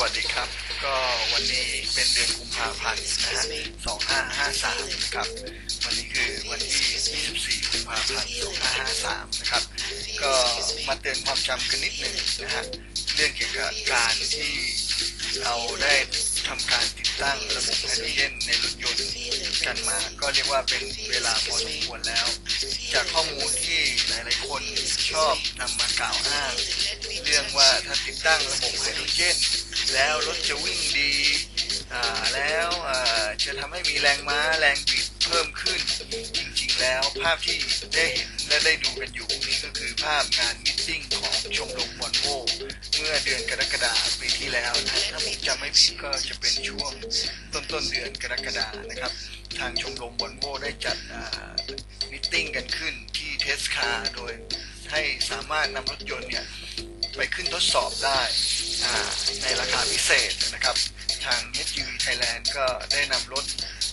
วัสดีครับ ก็วันนี้เป็นเดือนกุมภาพันธ์นะฮะ2553นะครับ วันนี้คือวันที่24กุมภาพันธ์2553นะครับ ก็มาเตือนความจำกันนิดหนึ่งนะฮะ เรื่องเกี่ยวกับการที่เราได้ทำการติดตั้งระบบไฮโดรเจนในรถยนต์กันมา ก็เรียกว่าเป็นเวลาพอสมควรแล้ว จากข้อมูลที่หลาย ๆ คนชอบนำมากล่าวอ้าง เรื่องว่าถ้าติดตั้งระบบไฮโดรเจน รถจะวิ่งดีแล้วจะทำให้มีแรงม้าแรงบิดเพิ่มขึ้น จริงๆแล้วภาพที่ได้เห็นและได้ดูกันอยู่นี่ก็คือภาพงานมิทติ้งของชมรมวอลโวเมื่อเดือนกรกฎาคมปีที่แล้วนะถ้าผมจำไม่ผิดก็จะเป็นช่วงต้นต้นๆเดือนกรกฎาคมนะครับ ทางชมรมวอลโวได้จัดมิทติ้งกันขึ้นที่เทสคาโดยให้สามารถนำรถยนต์เนี่ยไปขึ้นทดสอบได้ ในราคาพิเศษนะครับ ทาง HGV Thailand ก็ได้นำรถ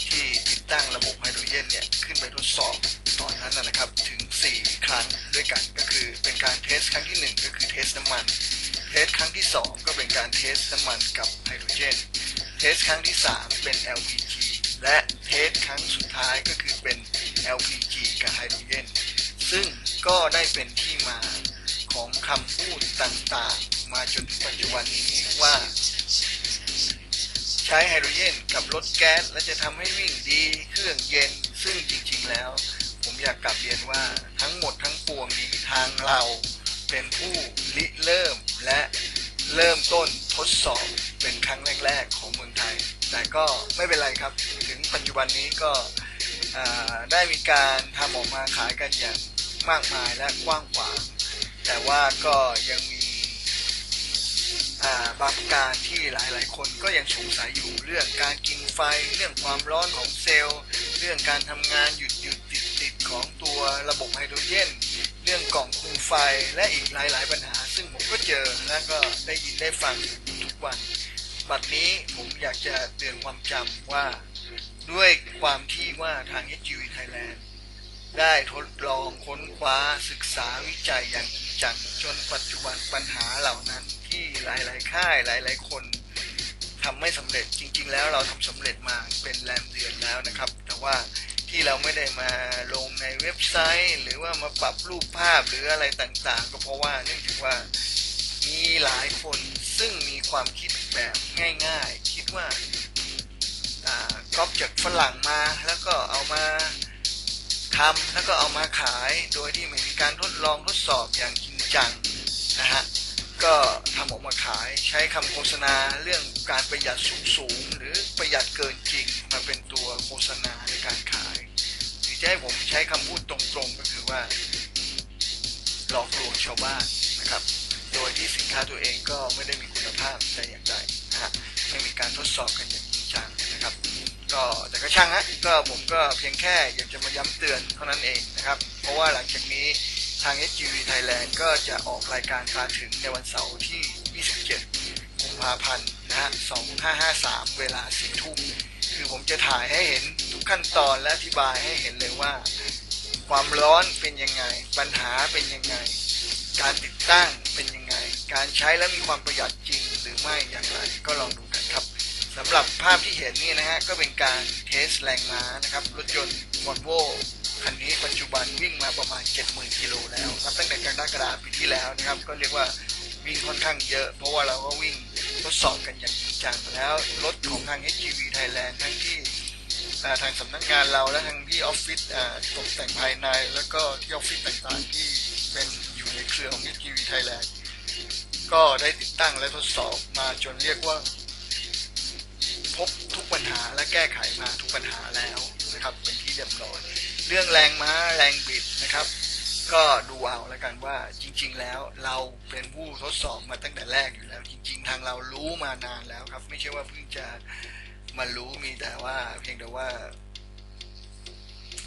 ที่ติดตั้งระบบไฮโดรเจนเนี่ย ขึ้นไปทดสอบตอนนั้นนะนะครับถึง 4 ครั้งด้วยกันก็คือเป็นการเทสครั้งที่ 1 ก็คือเทสน้ำมัน เทสครั้งที่ 2 ก็เป็นการเทสน้ำมันกับไฮโดรเจน เทสครั้งที่ 3 เป็น LPG และเทสครั้งสุดท้ายก็คือเป็น LPG กับไฮโดรเจนซึ่งก็ได้เป็นที่มาของคำพูดต่างๆ มาจนถึงปัจจุบันนี้ว่า ใช้ไฮโดรเจนกับรถแก๊สและจะทำให้วิ่งดีเครื่องเย็น ซึ่งจริงๆแล้ว ผมอยากกลับเรียนว่าทั้งหมดทั้งปวงนี้ทางเราเป็นผู้ริเริ่มและเริ่มต้นทดสอบเป็นครั้งแรก ๆ ของเมืองไทย แต่ก็ไม่เป็นไรครับ ถึงปัจจุบันนี้ก็ได้มีการทำออกมาขายกันอย่างมากมายและกว้างขวางแต่ว่าก็ยังมี บางปรการที่หลายๆ คนก็ยังสงสัยอยู่เรื่องการกินไฟ เรื่องความร้อนของเซลล์ เรื่องการทำงานหยุดหยุดติดติดของตัวระบบไฮโดรเจนเรื่องกล่องคุมไฟและอีกหลาย ๆ ปัญหา ซึ่งผมก็เจอและก็ได้ยินได้ฟังทุกวันบัดนี้ผมอยากจะเตือนความจำว่า ด้วยความที่ว่าทาง HGV Thailand ได้ทดลองค้นคว้าศึกษาวิจัยอย่าง จังจนปัจจุบันปัญหาเหล่านั้นที่หลาย ๆ ค่ายหลาย ๆ คนทำไม่สำเร็จจริง ๆ แล้วเราทำสำเร็จมาเป็นแรมเดือนแล้วนะครับ แต่ว่าที่เราไม่ได้มาลงในเว็บไซต์ หรือว่ามาปรับรูปภาพหรืออะไรต่าง ๆ ก็เพราะว่าเนื่องจากว่ามีหลายคนซึ่งมีความคิดแบบง่าย ๆ คิดว่าอ่าก๊อปจากฝรั่งมาแล้วก็เอามา ทำแล้วก็เอามาขายโดยที่ไม่มีการทดลองทดสอบอย่างจริงจังนะฮะก็ทำออกมาขายใช้คำโฆษณาเรื่องการประหยัดสูงๆหรือประหยัดเกินจริงมาเป็นตัวโฆษณาในการขาย หรือจะให้ผมใช้คำพูดตรงๆก็คือว่า หลอกลวงชาวบ้านนะครับ โดยที่สินค้าตัวเองก็ไม่ได้มีคุณภาพแต่อย่างใดนะฮะไม่มีการทดสอบกันอย่าง ก็แต่ก็ช่างฮะก็ผมก็เพียงแค่อยากจะมาย้ำเตือนเท่านั้นเองนะครับ เพราะว่าหลังจากนี้ทาง SGV Thailand ก็จะออกรายการพาถึงในวันเสาร์ที่ 27 กุมภาพันธ์นะฮะ 2553 เวลา 4 ทุ่ม คือผมจะถ่ายให้เห็นทุกขั้นตอนและอธิบายให้เห็นเลยว่า ความร้อนเป็นยังไง ปัญหาเป็นยังไง การติดตั้งเป็นยังไง การใช้แล้วมีความประหยัดจริงหรือไม่อย่างไรก็ลองดูำหรับภาพที่เห็นนี่นะฮะก็เป็นการเทสแรงม้านะครับรถยนต์วอลโวคันนี้ปัจจุบันวิ่งมาประมาณ 70,000กิโลแล้วครับตั้งแต่กรกฎาคมปีที่แล้วนะครับ ก็เรียกว่าวิ่งค่อนข้างเยอะ เพราะว่าเราก็วิ่งทดสอบกันอย่างจริงจังแล้วรถของทาง HGV Thailand ทั้งที่ทางสำนักงานเราและทางที่ออฟฟิศตกแต่งภายใน แล้วก็ที่ออฟฟิศต่างๆที่เป็นอยู่ในเครือของ HGV Thailand ก็ได้ติดตั้งและทดสอบมาจนเรียกว่า ก้ไขมาทุกปัญหาแล้วนะครับ เป็นที่เรียบร้อยเรื่องแรงม้าแรงบิดนะครับ ก็ดูเอาแล้วกันว่าจริง ๆ แล้วเราเป็นผู้ทดสอบมาตั้งแต่แรกอยู่แล้ว จริง ๆ ทางเรารู้มานานแล้วครับ ไม่ใช่ว่าเพิ่งจะมารู้มีแต่ว่า เพียงแต่ว่า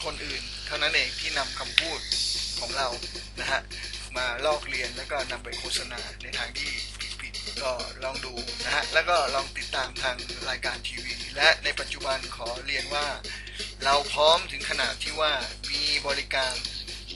คนอื่น เท่านั้นเองที่นำคำพูดของเรานะฮะมาลอกเรียนแล้วก็นำไปโฆษณาในทางที่ ก็ลองดูนะฮะ แล้วก็ลองติดตามทางรายการทีวี และในปัจจุบันขอเรียนว่า เราพร้อมถึงขนาดที่ว่ามีบริการ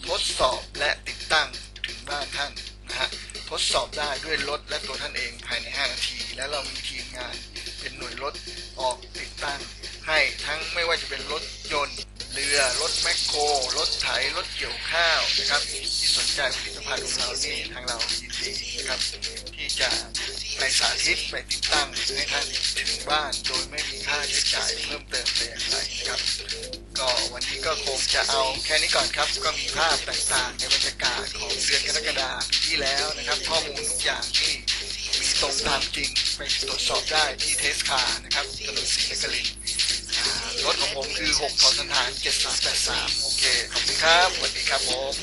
ทดสอบและติดตั้งถึงบ้านท่านนะฮะ ทดสอบได้ด้วยรถและตัวท่านเองภายใน 5 นาที และเรามีทีมงานเป็นหน่วยรถออกติดตั้ง ให้ทั้งไม่ว่าจะเป็นรถยนต์ เรือ รถแมคโคร รถไถ รถเกี่ยวข้าวนะครับที่สนใจผลิต ภัณฑ์ของเรานี่ทางเรายินดีนะครับที่จะไปสาธิตไปติดตั้งให้ท่านถึงบ้าน โดยไม่มีค่าใช้จ่ายเพิ่มเติมแต่อย่างไรนะครับ ก็วันนี้ก็คงจะเอาแค่นี้ก่อนครับ ก็มีภาพต่างๆ ในบรรยากาศของเดือนกรกฎาคมปีที่แล้วนะครับ ข้อมูลทุกอย่างที่มีตรงตามจริงไปตรวจสอบได้ที่เทสคานะครับถนนศรีนครินทร์รถของผมคือ6ทอสันฐาน7383 โอเค ขอบคุณครับสวัสดีครับผม